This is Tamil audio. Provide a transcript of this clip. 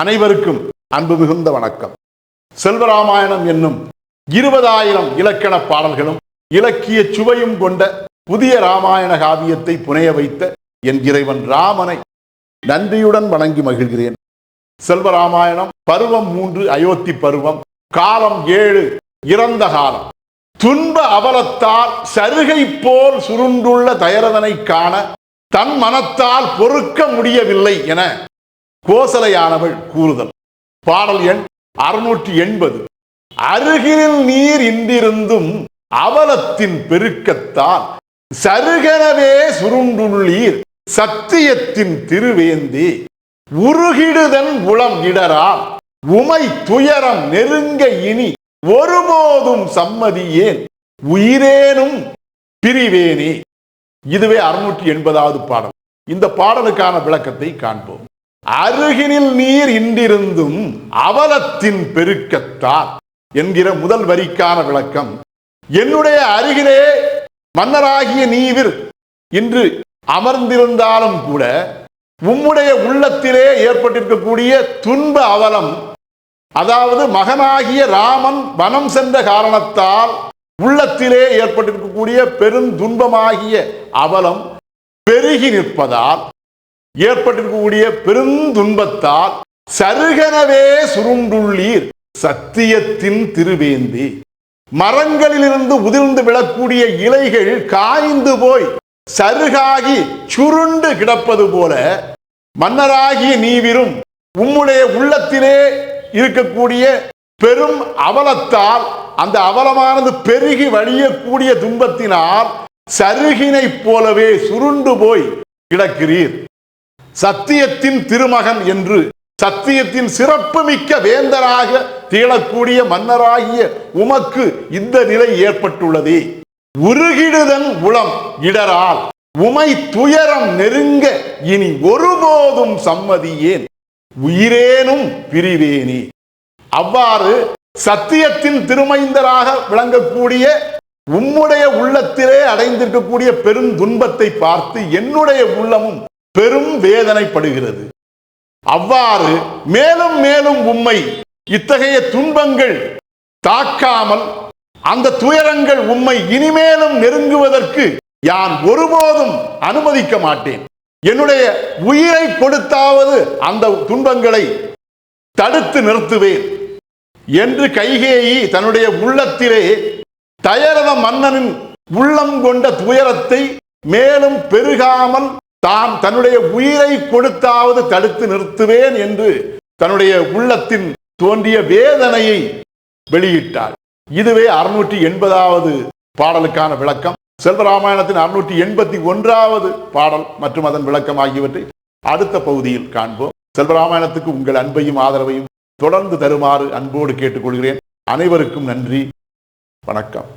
அனைவருக்கும் அன்பு மிகுந்த வணக்கம். செல்வராமாயணம் என்னும் இருபதாயிரம் இலக்கண பாடல்களும் இலக்கிய சுவையும் கொண்ட புதிய ராமாயண காவியத்தை புனைய வைத்த என் இறைவன் ராமனை நன்றியுடன் வணங்கி மகிழ்கிறேன். செல்வராமாயணம் பருவம் மூன்று அயோத்தி பருவம் காலம் ஏழு இறந்த காலம். துன்ப அவலத்தால் சருகை போல் சுருண்டுள்ள தயரதனை காண தன் மனத்தால் பொறுக்க முடியவில்லை என கோசலையானவள் கூறுதல். பாடல் எண் அறுநூற்றி எண்பது. அருகில் நீர் இன்றிருந்தும் அவலத்தின் பெருக்கத்தால் சருகனவே சுருண்டுள்ளீர் சத்தியத்தின் திருவேந்தி. உருகிடுதன் உளம் இடரால் உமை துயரம் நெருங்க இனி ஒருபோதும் சம்மதியேன். உயிரேனும் பிரிவேனே. இதுவே அறுநூற்றி எண்பதாவது பாடல். இந்த பாடலுக்கான விளக்கத்தை காண்போம். அருகினில் நீர் இன்றிருந்தும் அவலத்தின் பெருக்கத்தார் என்கிற முதல் வரிக்கான விளக்கம். என்னுடைய அருகிலே மன்னராகிய நீவிர் இன்று அமர்ந்திருந்தாலும் கூட உம்முடைய உள்ளத்திலே ஏற்பட்டிருக்கக்கூடிய துன்ப அவலம் அதாவது மகனாகிய ராமன் வனம் சென்ற காரணத்தால் உள்ளத்திலே ஏற்பட்டிருக்கக்கூடிய பெருந்துன்பமாகிய அவலம் பெருகி நிற்பதால் ஏற்பட்டிருக்கக்கூடிய பெருந்துன்பத்தால் சருகனவே சுருண்டுள்ளீர் சத்தியத்தின் திருவேந்தி. மரங்களிலிருந்து உதிர்ந்து விழக்கூடிய இலைகள் காய்ந்து போய் சருகாகி சுருண்டு கிடப்பது போல மன்னராகிய நீவிரும் உம்முடைய உள்ளத்திலே இருக்கக்கூடிய பெரும் அவலத்தால் அந்த அவலமானது பெருகி வழியக்கூடிய துன்பத்தினால் சருகினை போலவே சுருண்டு போய் கிடக்கிறீர். சத்தியத்தின் திருமகன் என்று. சத்தியத்தின் சிறப்புமிக்க வேந்தராக திகழக்கூடிய மன்னராகிய உமக்கு இந்த நிலை ஏற்பட்டுள்ளதே. உருகிடுதன் உளம் இடரால் உமை துயரம் நெருங்க இனி ஒருபோதும் சம்மதியேன். உயிரேனும் பிரிவேனே. அவ்வாறு சத்தியத்தின் திருமைந்தராக விளங்கக்கூடிய உம்முடைய உள்ளத்திலே அடைந்திருக்கக்கூடிய பெரும் துன்பத்தை பார்த்து என்னுடைய உள்ளமும் பெரும் வேதனைப்படுகிறது. அவ்வாறு மேலும் மேலும் உம்மை இத்தகைய துன்பங்கள் தாக்காமல் அந்த துயரங்கள் உம்மை இனிமேலும் நெருங்குவதற்கு யான் ஒருபோதும் அனுமதிக்க மாட்டேன். என்னுடைய உயிரை கொடுத்தாவது அந்த துன்பங்களை தடுத்து நிறுத்துவேன். என்று கைகேயி தன்னுடைய உள்ளத்திலே தயரத மன்னனின் உள்ளம் கொண்ட துயரத்தை மேலும் பெருகாமல் தாம் தன்னுடைய உயிரை கொடுத்தாவது தடுத்து நிறுத்துவேன் என்று தன்னுடைய உள்ளத்தின் தோன்றிய வேதனையை வெளியிட்டார். இதுவே அறுநூற்றி எண்பதாவது பாடலுக்கான விளக்கம். செல்வராமாயணத்தின் அறுநூற்றி எண்பத்தி ஒன்றாவது பாடல் மற்றும் அதன் விளக்கம் ஆகியவற்றை அடுத்த பகுதியில் காண்போம். செல்வராமாயணத்துக்கு உங்கள் அன்பையும் ஆதரவையும் தொடர்ந்து தருமாறு அன்போடு கேட்டுக்கொள்கிறேன். அனைவருக்கும் நன்றி. வணக்கம்.